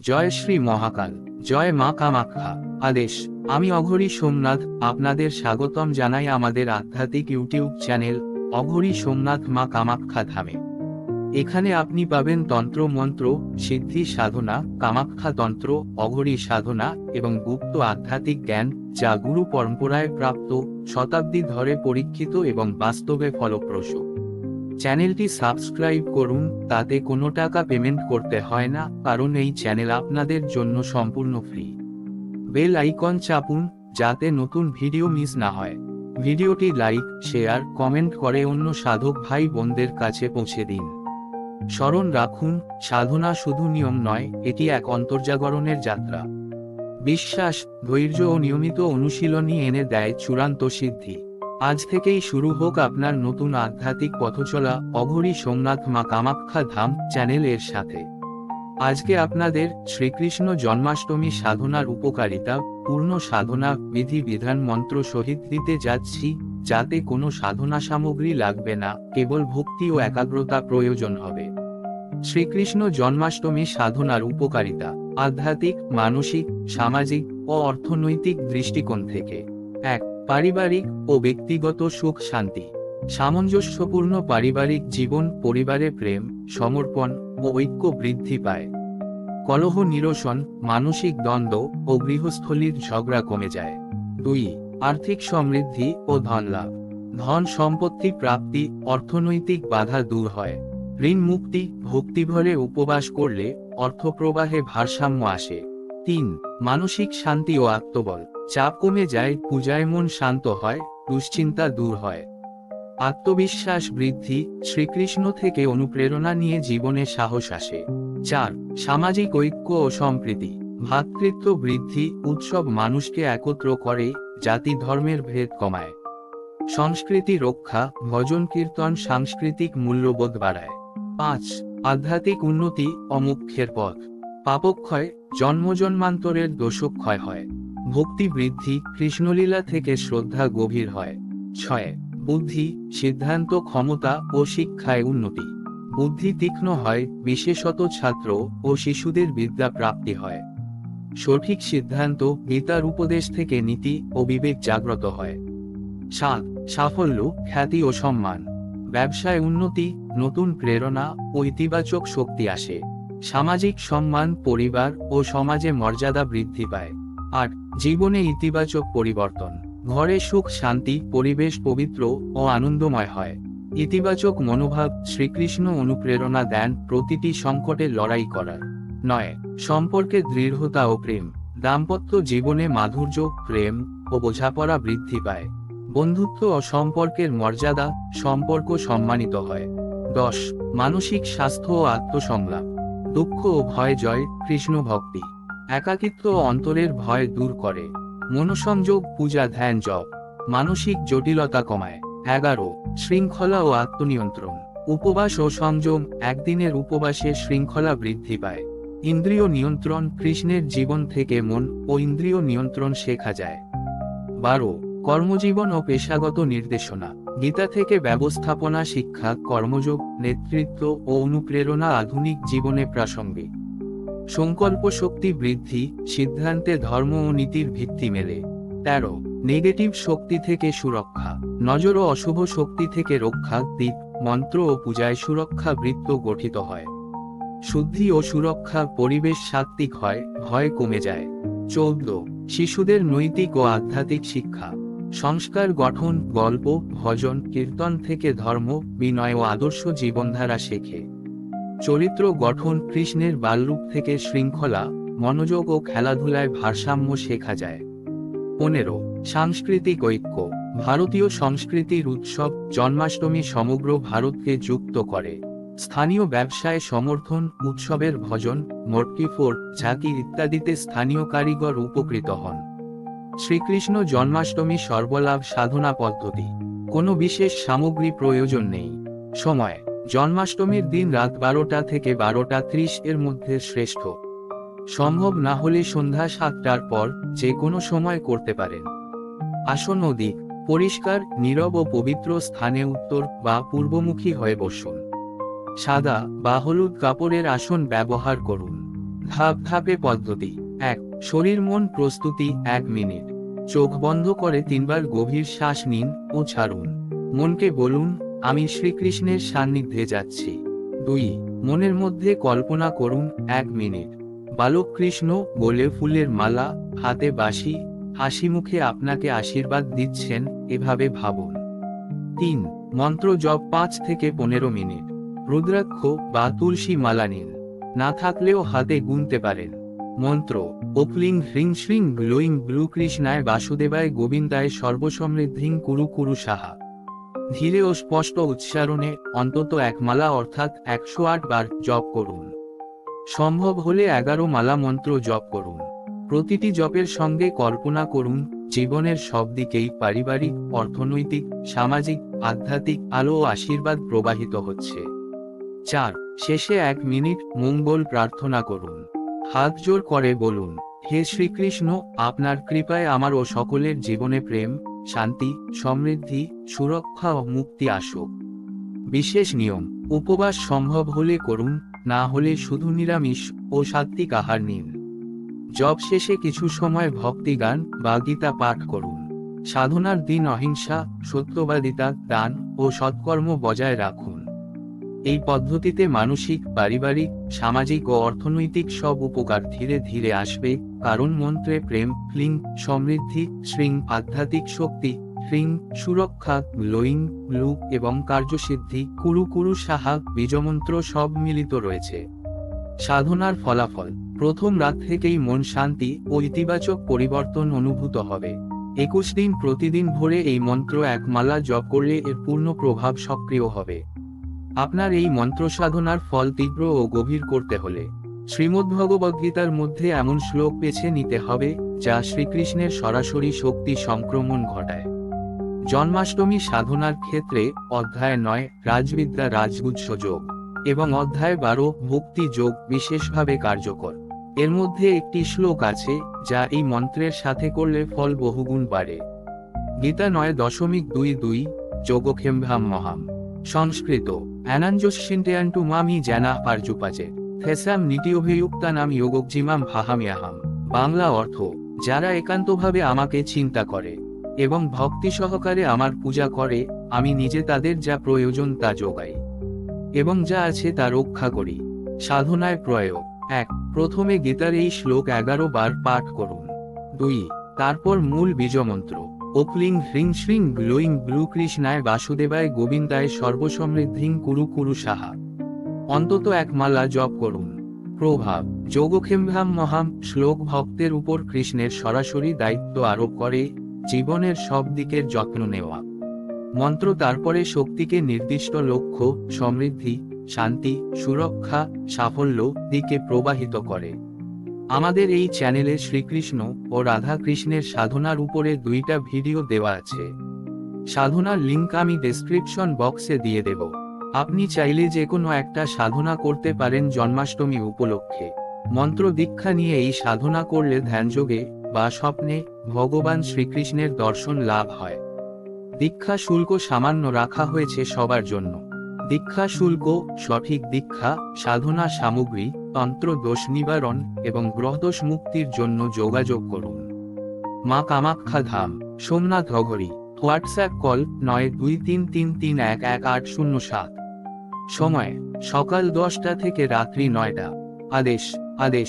জয় শ্রী মহাকাল, জয় মা কামাখ্যা। আদেশ, আমি অঘরী সোমনাথ আপনাদের স্বাগতম জানাই আমাদের আধ্যাত্মিক ইউটিউব চ্যানেল, অঘরী সোমনাথ মা কামাখ্যা ধামে। এখানে আপনি পাবেন তন্ত্র মন্ত্র, সিদ্ধি সাধনা, কামাখ্যা তন্ত্র, অঘরী সাধনা এবং গুপ্ত আধ্যাত্মিক জ্ঞান, যা গুরু পরম্পরায় প্রাপ্ত, শতাব্দী ধরে পরীক্ষিত এবং বাস্তবে ফলপ্রসূ। চ্যানেলটি সাবস্ক্রাইব করুন, তাতে কোনো টাকা পেমেন্ট করতে হয় না, কারণ এই চ্যানেল আপনাদের জন্য সম্পূর্ণ ফ্রি। বেল আইকন চাপুন, যাতে নতুন ভিডিও মিস না হয়। ভিডিওটি লাইক, শেয়ার, কমেন্ট করে অন্য সাধক ভাই বোনদের কাছে পৌঁছে দিন। স্মরণ রাখুন, সাধনা শুধু নিয়ম নয়, এটি এক অন্তর্জাগরণের যাত্রা। বিশ্বাস, ধৈর্য ও নিয়মিত অনুশীলনই এনে দেয় চূড়ান্ত সিদ্ধি। আজ থেকেই শুরু হোক আপনার নতুন আধ্যাত্মিক পথচলা অঘরী সোমনাথ মা কামাখ্যা ধাম চ্যানেলের সাথে। আজকে আপনাদের শ্রীকৃষ্ণ জন্মাষ্টমী সাধনার উপকারিতা, পূর্ণ সাধনা, বিধি বিধান মন্ত্র সহিত দিতে যাচ্ছি, যাতে কোনো সাধনা সামগ্রী লাগবে না, কেবল ভক্তি ও একাগ্রতা প্রয়োজন হবে। শ্রীকৃষ্ণ জন্মাষ্টমী সাধনার উপকারিতা, আধ্যাত্মিক, মানসিক, সামাজিক ও অর্থনৈতিক দৃষ্টিকোণ থেকে। এক পারিবারিক ও ব্যক্তিগত সুখ শান্তি। সামঞ্জস্যপূর্ণ পারিবারিক জীবন, পরিবারে প্রেম, সমর্পণ ও ঐক্য বৃদ্ধি পায়। কলহ নিরসন, মানসিক দ্বন্দ্ব ও গৃহস্থলীর ঝগড়া কমে যায়। দুই, আর্থিক সমৃদ্ধি ও ধন লাভ। ধন সম্পত্তি প্রাপ্তি, অর্থনৈতিক বাধা দূর হয়। ঋণ মুক্তি, ভক্তিভরে উপবাস করলে অর্থপ্রবাহে ভারসাম্য আসে। তিন, মানসিক শান্তি ও আত্মবল। চাপ কমে যায়, পূজায় মন শান্ত হয়, দুশ্চিন্তা দূর হয়। আত্মবিশ্বাস বৃদ্ধি, শ্রীকৃষ্ণ থেকে অনুপ্রেরণা নিয়ে জীবনে সাহস আসে। চার, সামাজিক ঐক্য ও সম্প্রীতি। ভ্রাতৃত্ব বৃদ্ধি, উৎসব মানুষকে একত্র করে, জাতি ধর্মের ভেদ কমায়। সংস্কৃতি রক্ষা, ভজন কীর্তন সাংস্কৃতিক মূল্যবোধ বাড়ায়। পাঁচ, আধ্যাত্মিক উন্নতি অমুখ্যের পথ। পাপক্ষয়, জন্মজন্মান্তরের দোষক্ষয় হয়। ভক্তি বৃদ্ধি, কৃষ্ণলীলা থেকে শ্রদ্ধা গভীর হয়। ছয়, বুদ্ধি, সিদ্ধান্ত ক্ষমতা ও শিক্ষায় উন্নতি। বুদ্ধি তীক্ষ্ণ হয়, বিশেষত ছাত্র ও শিশুদের বিদ্যা প্রাপ্তি হয়। সঠিক সিদ্ধান্ত, গীতার উপদেশ থেকে নীতি ও বিবেক জাগ্রত হয়। সাত, সাফল্য, খ্যাতি ও সম্মান। ব্যবসায় উন্নতি, নতুন প্রেরণা ও ইতিবাচক শক্তি আসে। সামাজিক সম্মান, পরিবার ও সমাজে মর্যাদা বৃদ্ধি পায়। আট, জীবনে ইতিবাচক পরিবর্তন। ঘরে সুখ, শান্তি, পরিবেশ পবিত্র ও আনন্দময় হয়। ইতিবাচক মনোভাব শ্রীকৃষ্ণ অনুপ্রেরণা দেন প্রতিটি সংকটে লড়াই করার। নয়, সম্পর্কে দৃঢ়তা ও প্রেম। দাম্পত্য জীবনে মাধুর্য, প্রেম ও বোঝাপড়া বৃদ্ধি পায়। বন্ধুত্ব ও সম্পর্কের মর্যাদা, সম্পর্ক সম্মানিত হয়। দশ, মানসিক স্বাস্থ্য ও আত্মসংলাপ। দুঃখ ও ভয় জয় কৃষ্ণ ভক্তি। একাকিত্ব অন্তরের ভয় দূর করে। মনোসংযোগ, পূজা, ধ্যান, জপ। মানসিক জটিলতা কমায়। এগারো, শৃঙ্খলা ও আত্মনিয়ন্ত্রণ। উপবাস ও সংযম একদিনের উপবাসে শৃঙ্খলা বৃদ্ধি পায়। ইন্দ্রিয় নিয়ন্ত্রণ কৃষ্ণের জীবন থেকে মন ও ইন্দ্রিয় নিয়ন্ত্রণ শেখা যায়। বারো, কর্মজীবন ও পেশাগত নির্দেশনা। গীতা থেকে ব্যবস্থাপনা, শিক্ষা, কর্মযোগ, নেতৃত্ব ও অনুপ্রেরণা আধুনিক জীবনে প্রাসঙ্গিক। সংকল্প শক্তি বৃদ্ধি, সিদ্ধান্তে ধর্ম ও নীতির ভিত্তি মেলে। তেরো, নেগেটিভ শক্তি থেকে সুরক্ষা। নজর ও অশুভ শক্তি থেকে রক্ষা দ্বীপ মন্ত্র ও পূজায় সুরক্ষা বৃত্ত গঠিত হয়। শুদ্ধি ও সুরক্ষা, পরিবেশ সাত্ত্বিক হয়, ভয় কমে যায়। চৌদ্দ, শিশুদের নৈতিক ও আধ্যাত্মিক শিক্ষা। সংস্কার, গঠন, গল্প, ভজন, কীর্তন থেকে ধর্ম, বিনয় ও আদর্শ জীবনধারা শেখে। চরিত্র গঠন কৃষ্ণের বালরূপ থেকে শৃঙ্খলা, মনোযোগ ও খেলাধুলায় ভারসাম্য শেখা যায়। পনেরো, সাংস্কৃতিক ঐক্য। ভারতীয় সংস্কৃতির উৎসব জন্মাষ্টমী সমগ্র ভারতকে যুক্ত করে। স্থানীয় ব্যবসায় সমর্থন, উৎসবের ভজন মর্কিফোর ঝাঁকি ইত্যাদিতে স্থানীয় কারিগর উপকৃত হন। শ্রীকৃষ্ণ জন্মাষ্টমী সর্বলাভ সাধনা পদ্ধতি। কোনো বিশেষ সামগ্রী প্রয়োজন নেই। সময়। জন্মাষ্টমীর দিন রাত বারোটা থেকে বারোটা ত্রিশ এর মধ্যে শ্রেষ্ঠ। সম্ভব না হলে সন্ধ্যা সাতটার পর যে কোনো সময় করতে পারেন। আসন দিক। পরিষ্কার, নীরব ও পবিত্র স্থানে উত্তর বা পূর্বমুখী হয়ে বসুন। সাদা বা হলুদ কাপড়ের আসন ব্যবহার করুন। ধাপ ধাপে পদ্ধতি। এক শরীর মন প্রস্তুতি এক মিনিট। চোখ বন্ধ করে তিনবার গভীর শ্বাস নিন ও ছাড়ুন। মনকে বলুন, আমি শ্রীকৃষ্ণের সান্নিধ্যে যাচ্ছি। দুই, মনের মধ্যে কল্পনা করুন এক মিনিট। বালক কৃষ্ণ গোলে ফুলের মালা, হাতে বাঁশি, হাসি মুখে আপনাকে আশীর্বাদ দিচ্ছেন, এভাবে ভাবুন। তিন, মন্ত্র জপ পাঁচ থেকে পনেরো মিনিট। রুদ্রাক্ষ বা তুলসী মালা নিন। না থাকলেও হাতে গুনতে পারেন। মন্ত্র ওকলিং হ্রিং শ্রিং গ্লোয়িং ব্লু কৃষ্ণায় বাসুদেবায় গোবিন্দায় সর্বসমৃদ্ধিং কুরু কুরু সাহা। ধীরে ও স্পষ্ট উচ্চারণে অন্তত এক মালা অর্থাৎ একশো আট বার জপ করুন। সম্ভব হলে এগারো মালা মন্ত্র জপ করুন। প্রতিটি জপের সঙ্গে কল্পনা করুন, জীবনের সব দিকেই পারিবারিক, অর্থনৈতিক, সামাজিক, আধ্যাত্মিক আলো ও আশীর্বাদ প্রবাহিত হচ্ছে। চার, শেষে এক মিনিট মঙ্গল প্রার্থনা করুন। হাত জোর করে বলুন, হে শ্রীকৃষ্ণ, আপনার কৃপায় আমার ও সকলের জীবনে প্রেম, শান্তি, সমৃদ্ধি, সুরক্ষা ও মুক্তি আসুক। বিশেষ নিয়ম, উপবাস সম্ভব হলে করুন, না হলে শুধু নিরামিষ ও সাত্বিক আহার নিন। জব শেষে কিছু সময় ভক্তিগান বা গীতা পাঠ করুন। সাধনার দিন অহিংসা, সত্যবাদিতা, দান ও সৎকর্ম বজায় রাখুন। এই পদ্ধতিতে মানসিক, পারিবারিক, সামাজিক ও অর্থনৈতিক সব উপকার ধীরে ধীরে আসবে, কারণ মন্ত্রে প্রেম, ফ্লিং, সমৃদ্ধি শৃং আধ্যাত্মিক শক্তি হ্রিং সুরক্ষা গ্লোয়িং ব্লু এবং কার্যসিদ্ধি, কুরু কুরু সাহা, বীজমন্ত্র সব মিলিত রয়েছে। সাধনার ফলাফল, প্রথম রাত থেকেই মন শান্তি ও ইতিবাচক পরিবর্তন অনুভূত হবে। একুশ দিন প্রতিদিন ভোরে এই মন্ত্র এক মালা জপ করলে এর পূর্ণ প্রভাব সক্রিয় হবে। আপনার এই মন্ত্র সাধনার ফল তীব্র ও গভীর করতে হলে শ্রীমদ্ভগবদ্গীতার মধ্যে এমন শ্লোক বেছে নিতে হবে, যা শ্রীকৃষ্ণের সরাসরি শক্তি সংক্রমণ ঘটায়। জন্মাষ্টমী সাধনার ক্ষেত্রে অধ্যায় নয়, রাজবিদ্যা রাজগুচ্ছ যোগ এবং অধ্যায় বারো, ভক্তি যোগ বিশেষভাবে কার্যকর। এর মধ্যে একটি শ্লোক আছে, যা এই মন্ত্রের সাথে করলে ফল বহুগুণ বাড়ে। গীতা নয় দশমিক দুই দুই যোগক্ষেমভাম মহাম। সংস্কৃত অ্যানাঞ্জস্যিন্টেয়ান্টু মামি জ্যানা পারজুপাচে থেসাম নীতিঅভিযুক্তানাম যোগজিমাম ভাহামিয়াহাম, বাংলা অর্থ, যারা একান্তভাবে আমাকে চিন্তা করে, এবং ভক্তি সহকারে আমার পূজা করে, আমি নিজে তাদের যা প্রয়োজন তা যোগাই, এবং যা আছে তা রক্ষা করি। সাধনায় প্রয়োগ, এক, প্রথমে গীতার এই শ্লোক এগারো বার পাঠ করুন। দুই, তারপর মূল বীজমন্ত্র। ওকলিং হ্রিং শ্রিং গ্লোয়িং ব্লু কৃষ্ণায় বাসুদেবায় গোবিন্দায় সর্বসমৃদ্ধিং কুরু কুরু সাহা। অন্তত এক মালা জপ করুন। প্রভাব, যোগক্ষেমভাম মহাম, শ্লোক ভক্তের উপর কৃষ্ণের সরাসরি দায়িত্ব আরোপ করে, জীবনের সব দিকের যত্ন নেওয়া। মন্ত্র তারপরে শক্তিকে নির্দিষ্ট লক্ষ্য, সমৃদ্ধি, শান্তি, সুরক্ষা, সাফল্য দিকে প্রবাহিত করে। আমাদের এই চ্যানেলে শ্রীকৃষ্ণ ও রাধা কৃষ্ণের সাধনার উপরে দুইটা ভিডিও দেওয়া আছে। সাধনার লিংক আমি ডেসক্রিপশন বক্সে দিয়ে দেব। আপনি চাইলে যে কোনো একটা সাধনা করতে পারেন জন্মাষ্টমী উপলক্ষে। মন্ত্র দীক্ষা নিয়ে এই সাধনা করলে ধ্যানযোগে বা স্বপ্নে ভগবান শ্রীকৃষ্ণের দর্শন লাভ হয়। দীক্ষা শুল্ক সামান্য রাখা হয়েছে সবার জন্য। দীক্ষা শুল্ক, সঠিক দীক্ষা, সাধনা সামগ্রী, তন্ত্র দোষ নিবারণ এবং গ্রহদোষ মুক্তির জন্য যোগাযোগ করুন। মা কামাখ্যা ধাম, সোমনাথ নগরী, হোয়াটসঅ্যাপ কল নয় দুই তিন তিন তিন এক এক আট শূন্য সাত। সময়, সকাল দশটা থেকে রাত্রি নয়টা। আদেশ আদেশ।